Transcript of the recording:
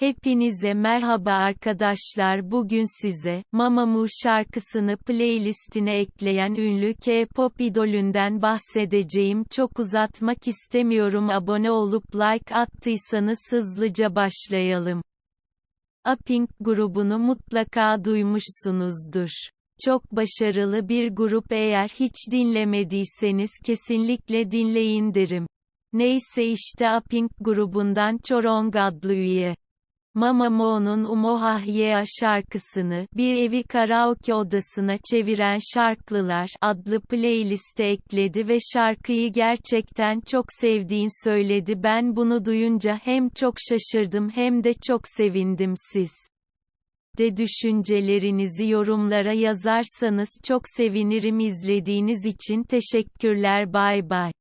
Hepinize merhaba arkadaşlar bugün size, Mamamoo şarkısını playlistine ekleyen ünlü K-pop idolünden bahsedeceğim çok uzatmak istemiyorum abone olup like attıysanız hızlıca başlayalım. A-Pink grubunu mutlaka duymuşsunuzdur. Çok başarılı bir grup eğer hiç dinlemediyseniz kesinlikle dinleyin derim. Neyse işte A-Pink grubundan Chorong adlı üye. Mamamo'nun Umohahyeah şarkısını, bir evi karaoke odasına çeviren Şarklılar adlı playliste ekledi ve şarkıyı gerçekten çok sevdiğini söyledi. Ben bunu duyunca hem çok şaşırdım hem de çok sevindim siz de düşüncelerinizi yorumlara yazarsanız çok sevinirim. İzlediğiniz için teşekkürler. Bay bay.